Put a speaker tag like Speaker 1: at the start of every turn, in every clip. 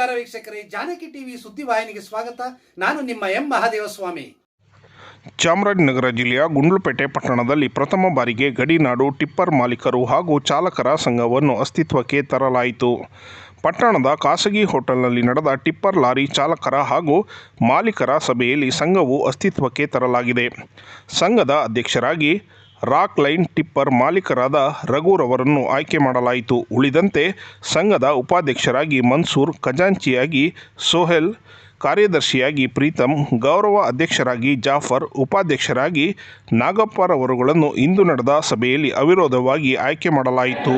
Speaker 1: ನಮಸ್ಕಾರ ವೀಕ್ಷಕರೇ, ಜಾನಕಿ ಟಿವಿ ಸುದ್ದಿವಾಹಿನಿಗೆ ಸ್ವಾಗತ. ನಾನು ನಿಮ್ಮ ಎಂ ಮಹಾದೇವಸ್ವಾಮಿ.
Speaker 2: ಚಾಮರಾಜನಗರ ಜಿಲ್ಲೆಯ ಗುಂಡ್ಲುಪೇಟೆ ಪಟ್ಟಣದಲ್ಲಿ ಪ್ರಥಮ ಬಾರಿಗೆ ಗಡಿನಾಡು ಟಿಪ್ಪರ್ ಮಾಲೀಕರು ಹಾಗೂ ಚಾಲಕರ ಸಂಘವನ್ನು ಅಸ್ತಿತ್ವಕ್ಕೆ ತರಲಾಯಿತು. ಪಟ್ಟಣದ ಖಾಸಗಿ ಹೋಟೆಲ್ನಲ್ಲಿ ನಡೆದ ಟಿಪ್ಪರ್ ಲಾರಿ ಚಾಲಕರ ಹಾಗೂ ಮಾಲೀಕರ ಸಭೆಯಲ್ಲಿ ಸಂಘವು ಅಸ್ತಿತ್ವಕ್ಕೆ ತರಲಾಗಿದೆ. ಸಂಘದ ಅಧ್ಯಕ್ಷರಾಗಿ ರಾಕ್ ಲೈನ್ ಟಿಪ್ಪರ್ ಮಾಲೀಕರಾದ ರಘುರವರನ್ನು ಆಯ್ಕೆ ಮಾಡಲಾಯಿತು. ಉಳಿದಂತೆ ಸಂಘದ ಉಪಾಧ್ಯಕ್ಷರಾಗಿ ಮನ್ಸೂರ್, ಖಜಾಂಚಿಯಾಗಿ ಸೋಹೆಲ್, ಕಾರ್ಯದರ್ಶಿಯಾಗಿ ಪ್ರೀತಮ್ ಗೌರವ ಅಧ್ಯಕ್ಷರಾಗಿ ಜಾಫರ್, ಉಪಾಧ್ಯಕ್ಷರಾಗಿ ನಾಗಪ್ಪರವರುಗಳನ್ನು ಇಂದು ನಡೆದ ಸಭೆಯಲ್ಲಿ ಅವಿರೋಧವಾಗಿ ಆಯ್ಕೆ ಮಾಡಲಾಯಿತು.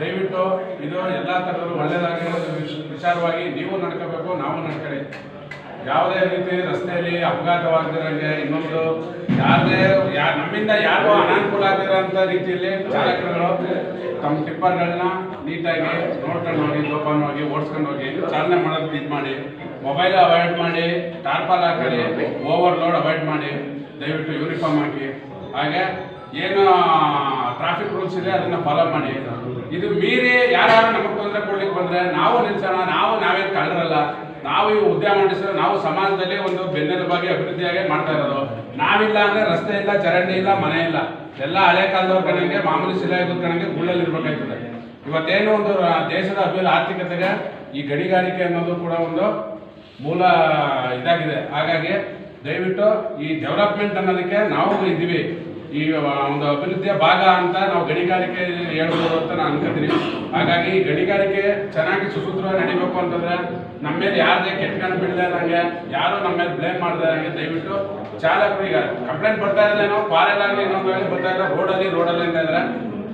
Speaker 3: ದಯವಿಟ್ಟು ಇದು ಎಲ್ಲ ಥರದಲ್ಲೂ ಒಳ್ಳೆಯದಾಗಿರೋ ವಿಚಾರವಾಗಿ ನೀವು ನಡ್ಕೋಬೇಕು, ನಾವು ನಡ್ಕೊಳ್ಳಿ ಯಾವುದೇ ರೀತಿ ರಸ್ತೆಯಲ್ಲಿ ಅಪಘಾತವಾಗದಿರಂಗೆ ಇನ್ನೊಂದು ಯಾರದೇ ಯಾ ನಮ್ಮಿಂದ ಯಾರಿಗೂ ಅನಾನುಕೂಲ ಆಗಿರೋಂಥ ರೀತಿಯಲ್ಲಿ ಚಾಲಕರುಗಳು ತಮ್ಮ ಟಿಪ್ಪರ್ಗಳನ್ನ ನೀಟಾಗಿ ನೋಡ್ಕೊಂಡು ಹೋಗಿ ಜೋಪಾನವಾಗಿ ಓಡಿಸ್ಕೊಂಡು ಹೋಗಿ ಚಾಲನೆ ಮಾಡೋದಕ್ಕೆ ಇದು ಮಾಡಿ, ಮೊಬೈಲ್ ಅವಾಯ್ಡ್ ಮಾಡಿ, ಟಾರ್ಪಾಲ್ ಹಾಕಿ ಓವರ್ ಲೋಡ್ ಅವಾಯ್ಡ್ ಮಾಡಿ, ದಯವಿಟ್ಟು ಯೂನಿಫಾರ್ಮ್ ಹಾಕಿ. ಹಾಗೆ ಏನು ಟ್ರಾಫಿಕ್ ರೂಲ್ಸ್ ಇದೆ, ಅದನ್ನ ಫಾಲೋ ಮಾಡಿ. ಇದು ಮೀರಿ ಯಾರ್ಯಾರು ನಮಗೆ ತೊಂದರೆ ಕೊಡ್ಲಿಕ್ಕೆ ಬಂದರೆ ನಾವು ನಿಲ್ಸೋಣ, ನಾವು ನಾವೇನು ಕಳ್ಳರಲ್ಲ ನಾವು ಈ ಉದ್ಯಮ ಮಾಡಿಸಿದ್ರೆ ನಾವು ಸಮಾಜದಲ್ಲಿ ಒಂದು ಬೆನ್ನೆಲುಬಾಗಿ ಅಭಿವೃದ್ಧಿಯಾಗಿ ಮಾಡ್ತಾ ಇರೋದು. ನಾವಿಲ್ಲ ಅಂದ್ರೆ ರಸ್ತೆ ಇಲ್ಲ, ಚರಂಡಿ ಇಲ್ಲ, ಮನೆ ಇಲ್ಲ. ಎಲ್ಲ ಹಳೆ ಕಾಲದವ್ರ ಕಣಂಗೆ ಮಾಮೂಲಿ ಶಿಲಾಯುಗದ ಕಣಂಗೆ ಗುಳ್ಳಲ್ಲಿ ಇರ್ಬೇಕಾಯ್ತದೆ ಇವತ್ತೇನು ಒಂದು ದೇಶದ ಅಭಿವೃದ್ಧಿ ಆರ್ಥಿಕತೆಗೆ ಈ ಗಣಿಗಾರಿಕೆ ಅನ್ನೋದು ಕೂಡ ಒಂದು ಮೂಲ, ಇದಾಗಿದೆ. ಹಾಗಾಗಿ ದಯವಿಟ್ಟು ಈ ಡೆವಲಪ್ಮೆಂಟ್ ಅನ್ನೋದಕ್ಕೆ ನಾವು ಇದ್ದೀವಿ. ಈ ಒಂದು ಅಭಿವೃದ್ಧಿಯ ಭಾಗ ಅಂತ ನಾವು ಗಣಿಗಾರಿಕೆ ಹೇಳ್ಬೋದು ಅಂತ ನಾನು ಅನ್ಕೋತೀನಿ. ಹಾಗಾಗಿ ಗಣಿಗಾರಿಕೆ ಚೆನ್ನಾಗಿ ಸುಸೂತ್ರವಾಗಿ ನಡಿಬೇಕು ಅಂತಂದ್ರೆ ನಮ್ಮ ಮೇಲೆ ಯಾರದೇ ಕೆಟ್ಕೊಂಡು ಬಿಡದೆ ಇರಂಗೆ, ಯಾರು ನಮ್ಮ ಮೇಲೆ ಬ್ಲೇಮ್ ಮಾಡದೆ ಇರಂಗೆ ದಯವಿಟ್ಟು ಚಾಲಕರು ಈಗ ಕಂಪ್ಲೇಂಟ್ ಬರ್ತಾ ಇರೋದೇನೋ ಇನ್ನೊಂದು ಬರ್ತಾ ಇಲ್ಲ ರೋಡಲ್ಲಿ ರೋಡಲ್ಲಿ ಅಂತ ಇದ್ರೆ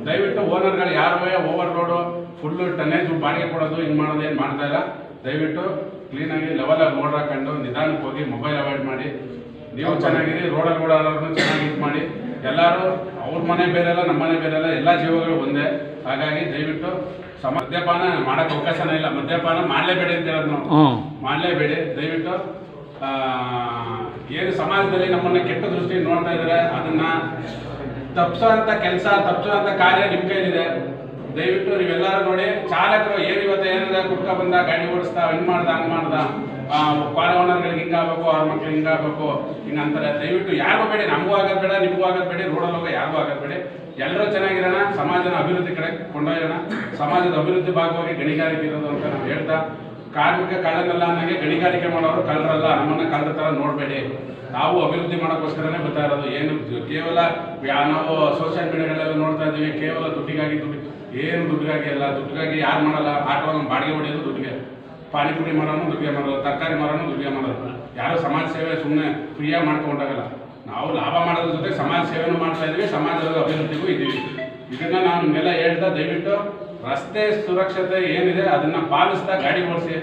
Speaker 3: ದಯವಿಟ್ಟು ಓನರ್ಗಳು ಯಾರು ಓವರ್ ರೋಡು ಫುಲ್ಲು ಟನ್ನೇಜ್ ಬಾಡಿಗೆ ಕೊಡೋದು ಹಿಂಗೆ ಮಾಡೋದು ಏನು ಮಾಡ್ತಾ ಇಲ್ಲ ದಯವಿಟ್ಟು ಕ್ಲೀನಾಗಿ ಲೆವೆಲಾಗಿ ರೋಡ್ ಹಾಕೊಂಡು ನಿಧಾನಕ್ಕೆ ಹೋಗಿ ಮೊಬೈಲ್ ಅವಾಯ್ಡ್ ಮಾಡಿ. ನೀವು ಚೆನ್ನಾಗಿರಿ ರೋಡಲ್ಲಿ ಓಡಾಡೋರ್ನು ಚೆನ್ನಾಗಿ ಇದು ಮಾಡಿ. ಎಲ್ಲರೂ ಅವ್ರ ಮನೆ ಬೇರೆಲ್ಲ ನಮ್ಮ ಮನೆ ಬೇರೆಲ್ಲ ಎಲ್ಲ ಜೀವಗಳು ಒಂದೇ. ಹಾಗಾಗಿ ದಯವಿಟ್ಟು ಸಮ ಮದ್ಯಪಾನ ಮಾಡೋಕ್ಕೆ ಅವಕಾಶನೇ ಇಲ್ಲ. ಮದ್ಯಪಾನ ಮಾಡಲೇಬೇಡಿ ಅಂತ ಹೇಳೋದು ನಾವು. ಮಾಡಲೇಬೇಡಿ. ದಯವಿಟ್ಟು ಏನು ಸಮಾಜದಲ್ಲಿ ನಮ್ಮನ್ನ ಕೆಟ್ಟ ದೃಷ್ಟಿ ನೋಡ್ತಾ ಇದ್ದಾರೆ ಅದನ್ನ ತಪ್ಪಿಸೋಂಥ ಕೆಲಸ ತಪ್ಪಿಸೋಂಥ ಕಾರ್ಯ ನಿಮ್ಮ ಕೈಲಿದೆ. ದಯವಿಟ್ಟು ನೀವೆಲ್ಲರೂ ನೋಡಿ ಚಾಲಕರು ಏನು ಕುಟ್ಕ ಬಂದ, ಗಾಡಿ ಓಡಿಸ್ತಾ, ಹಿಂಗ್ ಮಾಡ್ದ, ಹಂಗ್ ಮಾಡ್ದ ಪಾರ ಓನರ್ಗಳಿಗೆ ಹಿಂಗಾಗಬೇಕು ಅವ್ರ ಮಕ್ಳು ಹಿಂಗಾಗಬೇಕು ಹಿಂಗ್ ದಯವಿಟ್ಟು ಯಾರಿಗೂ ಬೇಡ, ನಮಗೂ ಆಗೋದು ಬೇಡ, ನಿಮಗೂ ಆಗೋದು ಬೇಡ ರೋಡಲ್ಲಿ ಹೋಗೋ ಯಾರಿಗೂ ಆಗೋದು ಬೇಡ. ಎಲ್ಲರೂ ಚೆನ್ನಾಗಿರೋಣ, ಸಮಾಜನ ಅಭಿವೃದ್ಧಿ ಕಡೆ ಕೊಂಡೊಯ್ಯೋಣ. ಸಮಾಜದ ಅಭಿವೃದ್ಧಿ ಭಾಗವಾಗಿ ಗಣಿಗಾರಿಕೆ ಇರೋದು ಅಂತ ನಾವು ಹೇಳ್ತಾ, ಕಾರ್ಮಿಕ ಕಳ್ಳನಲ್ಲ ಅನ್ನಂಗೆ ಗಣಿಗಾರಿಕೆ ಮಾಡೋರು ಕಳ್ಳರಲ್ಲ, ನಮ್ಮನ್ನ ಕಳ್ಳರ ಥರ ನೋಡಬೇಡಿ. ನಾವು ಅಭಿವೃದ್ಧಿ ಮಾಡೋಕ್ಕೋಸ್ಕರನೇ ಬರ್ತಾ ಇರೋದು. ಏನು ಕೇವಲ ನಾವು ಸೋಷಿಯಲ್ ಮೀಡಿಯಾಗಳೆಲ್ಲ ನೋಡ್ತಾ ಇದ್ದೀವಿ, ಕೇವಲ ದುಡ್ಡಿಗಾಗಿ ದುಡ್ಡು ಏನು ದುಡ್ಡಿಗಾಗಿ ಎಲ್ಲ ದುಡ್ಡಿಗಾಗಿ ಯಾರು ಮಾಡಲ್ಲ? ಆಟೋ ಬಾಡಿಗೆ ಹೊಡೆಯೋದು ದುಡ್ಡಿಗೆ. ಪಾನಿಪುರಿ ಮಾಡೋನು ದುಡ್ಡಿಗೆ ಮಾಡೋದು, ತರಕಾರಿ ಮಾರೋನು ದುಡ್ಡಿಗೆ ಮಾಡೋದು. ಯಾರು ಸಮಾಜ ಸೇವೆ ಸುಮ್ಮನೆ ಫ್ರೀಯಾಗಿ ಮಾಡ್ಕೊಂಡಾಗಲ್ಲ. ನಾವು ಲಾಭ ಮಾಡೋದ್ರ ಜೊತೆ ಸಮಾಜ ಸೇವೆನೂ ಮಾಡ್ತಾ ಇದ್ದೀವಿ, ಸಮಾಜದ ಅಭಿವೃದ್ಧಿಗೂ ಇದ್ದೀವಿ. ಇದನ್ನು ನಾನು ನಿಮ್ಗೆಲ್ಲ ಹೇಳ್ತಾ ದಯವಿಟ್ಟು ರಸ್ತೆ ಸುರಕ್ಷತೆ ಏನಿದೆ ಅದನ್ನು ಪಾಲಿಸ್ತಾ ಗಾಡಿ ಓಡಿಸಿ.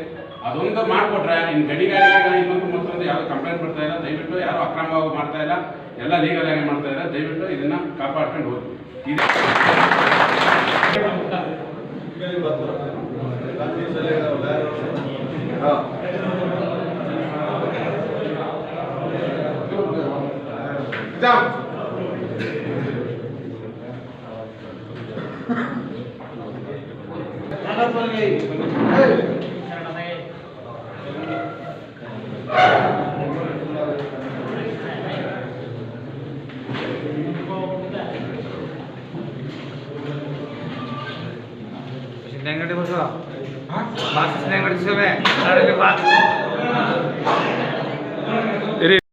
Speaker 3: ಅದೊಂದು ಮಾಡಿಕೊಟ್ರೆ ಇನ್ನು ಗಣಿಗಾರಿಕೆ ಇನ್ನೊಂದು ಮತ್ತೊಂದು ಯಾವುದು ಕಂಪ್ಲೇಂಟ್ ಬರ್ತಾ ಇಲ್ಲ, ದಯವಿಟ್ಟು ಯಾರು ಅಕ್ರಮವಾಗಿ ಮಾಡ್ತಾ ಇಲ್ಲ, ಎಲ್ಲ ಲೀಗಲ್ ಆಗಿ ಮಾಡ್ತಾ ಇಲ್ಲ, ದಯವಿಟ್ಟು ಇದನ್ನು ಕಾಪಾಡ್ಕೊಂಡು ಹೋಗಿ. ಇದೆ
Speaker 4: down. ন্যাংরাটি বসো মাছ ন্যাংরাটি হিসেবে